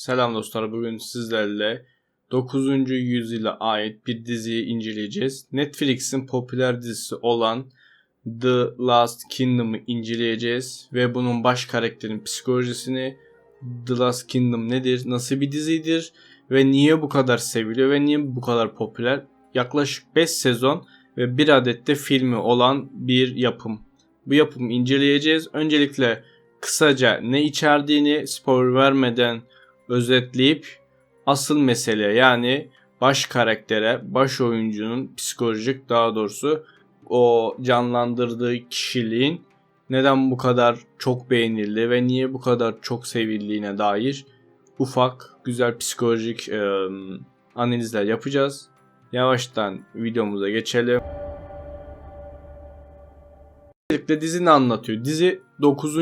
Selam dostlar. Bugün sizlerle 9. yüzyıla ait bir diziyi inceleyeceğiz. Netflix'in popüler dizisi olan The Last Kingdom'ı inceleyeceğiz ve bunun baş karakterin psikolojisini, The Last Kingdom nedir, nasıl bir dizidir ve niye bu kadar seviliyor ve niye bu kadar popüler? Yaklaşık 5 sezon ve bir adet de filmi olan bir yapım. Bu yapımı inceleyeceğiz. Öncelikle kısaca ne içerdiğini spoiler vermeden özetleyip asıl mesele yani baş karaktere, baş oyuncunun psikolojik daha doğrusu o canlandırdığı kişiliğin neden bu kadar çok beğenildi ve niye bu kadar çok sevildiğine dair ufak güzel psikolojik e, analizler yapacağız. Yavaştan videomuza geçelim. Öncelikle dizi ne anlatıyor? Dizi 9.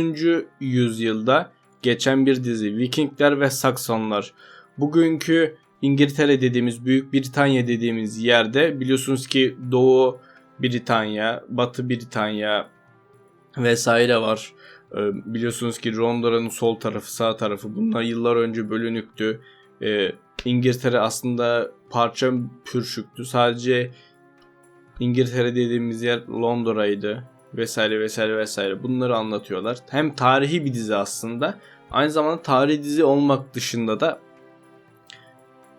yüzyılda geçen bir dizi. Vikingler ve Saksonlar. Bugünkü İngiltere dediğimiz, Büyük Britanya dediğimiz yerde biliyorsunuz ki Doğu Britanya, Batı Britanya vesaire var. Ee, biliyorsunuz ki Londra'nın sol tarafı, sağ tarafı bunlar yıllar önce bölünüktü. Ee, İngiltere aslında parça pürşüktü. Sadece İngiltere dediğimiz yer Londra'ydı vesaire vesaire vesaire bunları anlatıyorlar. Hem tarihi bir dizi aslında aynı zamanda tarihi dizi olmak dışında da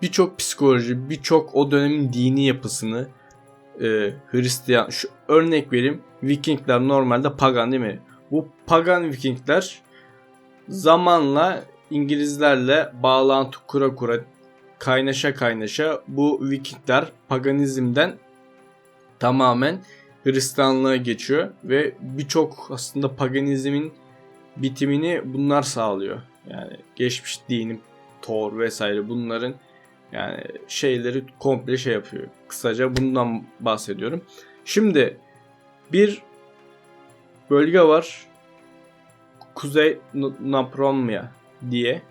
birçok psikoloji, birçok o dönemin dini yapısını e, Hristiyan şu örnek vereyim. Vikingler normalde pagan değil mi? Bu pagan Vikingler zamanla İngilizlerle bağlantı kura kura kaynaşa kaynaşa bu Vikingler paganizmden tamamen Hristiyanlığa geçiyor ve birçok aslında paganizmin bitimini bunlar sağlıyor. Yani geçmiş dini, Thor vesaire bunların yani şeyleri komple şey yapıyor. Kısaca bundan bahsediyorum. Şimdi bir bölge var. Kuzey Napromya diye.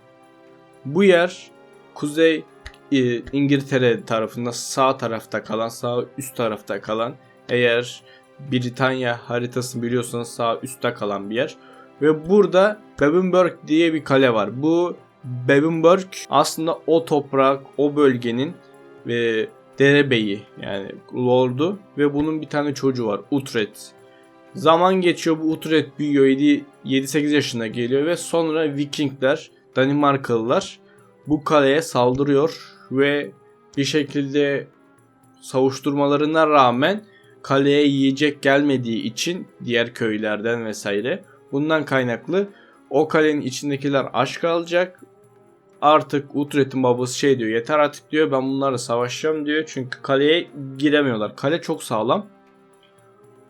Bu yer Kuzey e, İngiltere tarafında sağ tarafta kalan, sağ üst tarafta kalan eğer Britanya haritasını biliyorsanız sağ üstte kalan bir yer. Ve burada Bebenberg diye bir kale var. Bu Bebenberg aslında o toprak, o bölgenin ve derebeyi yani lordu ve bunun bir tane çocuğu var Utrecht. Zaman geçiyor bu Utrecht büyüyor 7-8 yaşına geliyor ve sonra Vikingler, Danimarkalılar bu kaleye saldırıyor ve bir şekilde savuşturmalarına rağmen kaleye yiyecek gelmediği için diğer köylerden vesaire bundan kaynaklı o kalenin içindekiler aç kalacak. Artık Utrecht'in babası şey diyor yeter artık diyor ben bunlarla savaşacağım diyor. Çünkü kaleye giremiyorlar. Kale çok sağlam.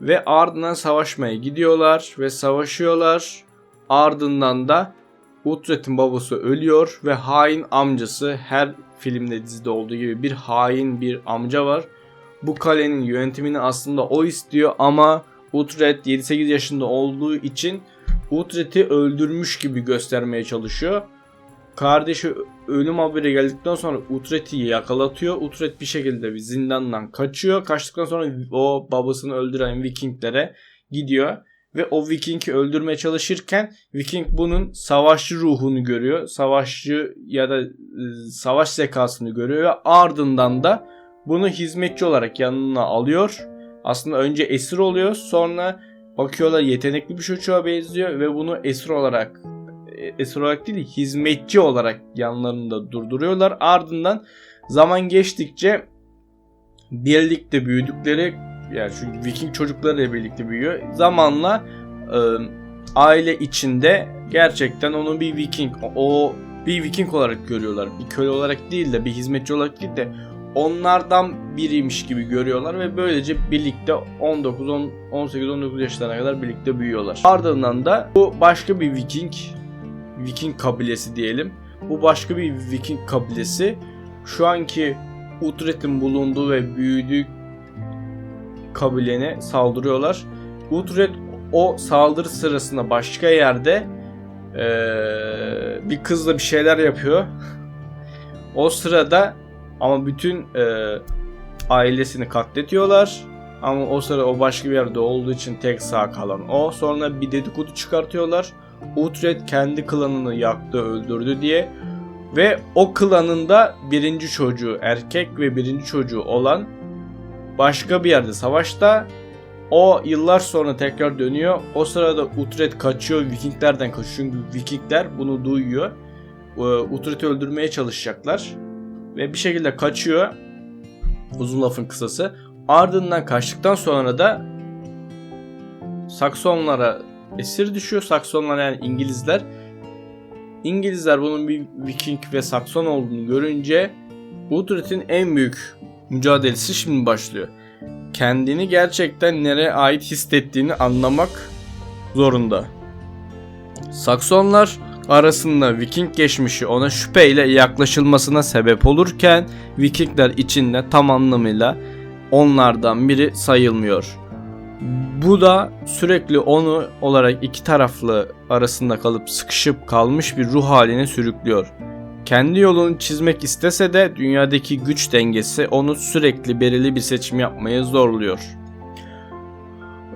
Ve ardından savaşmaya gidiyorlar ve savaşıyorlar. Ardından da Utrecht'in babası ölüyor ve hain amcası her filmde dizide olduğu gibi bir hain bir amca var bu kalenin yönetimini aslında o istiyor ama Utrecht 7-8 yaşında olduğu için Utrecht'i öldürmüş gibi göstermeye çalışıyor. Kardeşi ölüm haberi geldikten sonra Utrecht'i yakalatıyor. Utrecht bir şekilde bir zindandan kaçıyor. Kaçtıktan sonra o babasını öldüren Vikinglere gidiyor. Ve o Viking'i öldürmeye çalışırken Viking bunun savaşçı ruhunu görüyor. Savaşçı ya da savaş zekasını görüyor ve ardından da bunu hizmetçi olarak yanına alıyor. Aslında önce esir oluyor. Sonra bakıyorlar yetenekli bir çocuğa benziyor ve bunu esir olarak e, esir olarak değil hizmetçi olarak yanlarında durduruyorlar. Ardından zaman geçtikçe birlikte büyüdükleri yani çünkü Viking çocuklarıyla birlikte büyüyor. Zamanla e, aile içinde gerçekten onu bir Viking o bir Viking olarak görüyorlar. Bir köle olarak değil de bir hizmetçi olarak değil de onlardan biriymiş gibi görüyorlar ve böylece birlikte 19 18 19 yaşlarına kadar birlikte büyüyorlar. Ardından da bu başka bir Viking Viking kabilesi diyelim. Bu başka bir Viking kabilesi şu anki Utrecht'in bulunduğu ve büyüdüğü kabilene saldırıyorlar. Utrecht o saldırı sırasında başka yerde ee, bir kızla bir şeyler yapıyor. o sırada ama bütün e, ailesini katletiyorlar. Ama o sıra o başka bir yerde olduğu için tek sağ kalan o. Sonra bir dedikodu çıkartıyorlar. Utrecht kendi klanını yaktı, öldürdü diye. Ve o klanında birinci çocuğu erkek ve birinci çocuğu olan başka bir yerde savaşta o yıllar sonra tekrar dönüyor. O sırada Uhtred kaçıyor. Vikinglerden kaçıyor. Çünkü Vikingler bunu duyuyor. Ee, Uhtred'i öldürmeye çalışacaklar. Ve bir şekilde kaçıyor. Uzun lafın kısası. Ardından kaçtıktan sonra da Saksonlara esir düşüyor. Saksonlar yani İngilizler. İngilizler bunun bir Viking ve Sakson olduğunu görünce Uhtred'in en büyük mücadelesi şimdi başlıyor. Kendini gerçekten nereye ait hissettiğini anlamak zorunda. Saksonlar arasında Viking geçmişi ona şüpheyle yaklaşılmasına sebep olurken Vikingler içinde tam anlamıyla onlardan biri sayılmıyor. Bu da sürekli onu olarak iki taraflı arasında kalıp sıkışıp kalmış bir ruh haline sürüklüyor. Kendi yolunu çizmek istese de dünyadaki güç dengesi onu sürekli belirli bir seçim yapmaya zorluyor.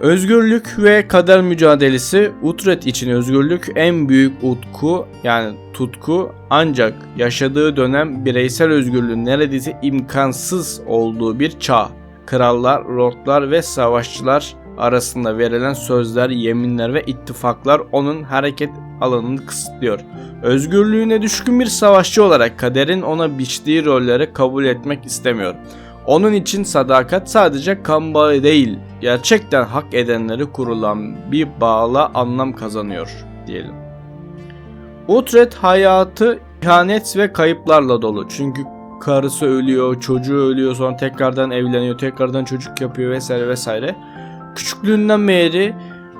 Özgürlük ve kader mücadelesi Utrecht için özgürlük en büyük utku yani tutku ancak yaşadığı dönem bireysel özgürlüğün neredeyse imkansız olduğu bir çağ. Krallar, lordlar ve savaşçılar arasında verilen sözler, yeminler ve ittifaklar onun hareket alanını kısıtlıyor. Özgürlüğüne düşkün bir savaşçı olarak kaderin ona biçtiği rolleri kabul etmek istemiyor. Onun için sadakat sadece kan bağı değil, gerçekten hak edenleri kurulan bir bağla anlam kazanıyor diyelim. Utrecht hayatı ihanet ve kayıplarla dolu. Çünkü karısı ölüyor, çocuğu ölüyor, sonra tekrardan evleniyor, tekrardan çocuk yapıyor vesaire vesaire. Küçüklüğünden beri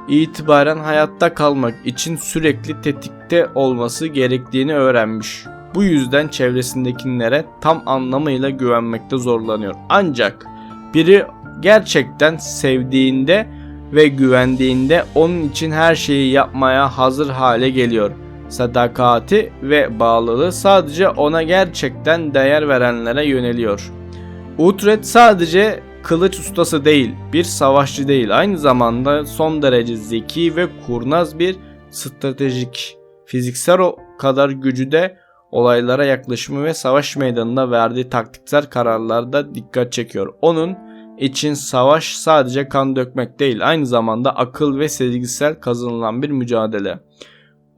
itibaren hayatta kalmak için sürekli tetikte olması gerektiğini öğrenmiş. Bu yüzden çevresindekilere tam anlamıyla güvenmekte zorlanıyor. Ancak biri gerçekten sevdiğinde ve güvendiğinde onun için her şeyi yapmaya hazır hale geliyor. Sadakati ve bağlılığı sadece ona gerçekten değer verenlere yöneliyor. Utrecht sadece kılıç ustası değil, bir savaşçı değil, aynı zamanda son derece zeki ve kurnaz bir stratejik. Fiziksel o kadar gücü de olaylara yaklaşımı ve savaş meydanında verdiği taktiksel kararlarda dikkat çekiyor. Onun için savaş sadece kan dökmek değil, aynı zamanda akıl ve sezgisel kazanılan bir mücadele.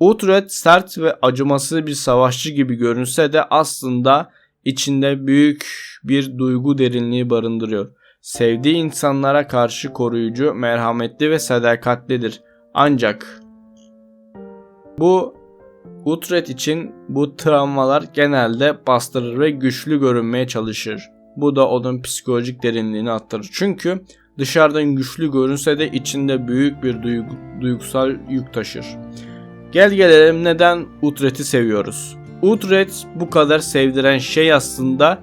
Utrecht sert ve acımasız bir savaşçı gibi görünse de aslında içinde büyük bir duygu derinliği barındırıyor. Sevdiği insanlara karşı koruyucu, merhametli ve sadakatlidir. Ancak bu Utrecht için bu travmalar genelde bastırır ve güçlü görünmeye çalışır. Bu da onun psikolojik derinliğini arttırır. Çünkü dışarıdan güçlü görünse de içinde büyük bir duygu, duygusal yük taşır. Gel gelelim neden Utrecht'i seviyoruz. Utrecht bu kadar sevdiren şey aslında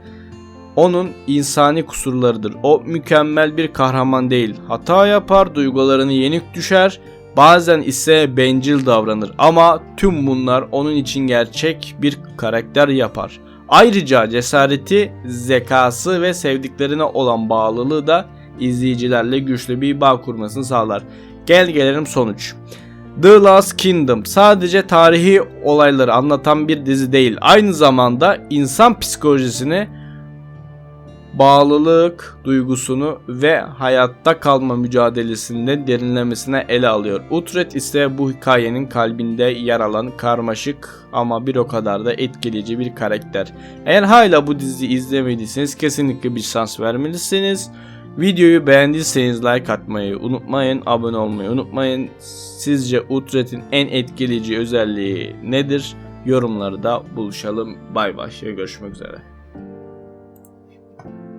onun insani kusurlarıdır. O mükemmel bir kahraman değil. Hata yapar, duygularını yenik düşer, bazen ise bencil davranır ama tüm bunlar onun için gerçek bir karakter yapar. Ayrıca cesareti, zekası ve sevdiklerine olan bağlılığı da izleyicilerle güçlü bir bağ kurmasını sağlar. Gel gelelim sonuç. The Last Kingdom sadece tarihi olayları anlatan bir dizi değil. Aynı zamanda insan psikolojisini bağlılık duygusunu ve hayatta kalma mücadelesinde derinlemesine ele alıyor. Utrecht ise bu hikayenin kalbinde yer alan karmaşık ama bir o kadar da etkileyici bir karakter. Eğer hala bu diziyi izlemediyseniz kesinlikle bir şans vermelisiniz. Videoyu beğendiyseniz like atmayı unutmayın, abone olmayı unutmayın. Sizce Utrecht'in en etkileyici özelliği nedir? Yorumlarda buluşalım. Bay bay. Görüşmek üzere. 감사합니다.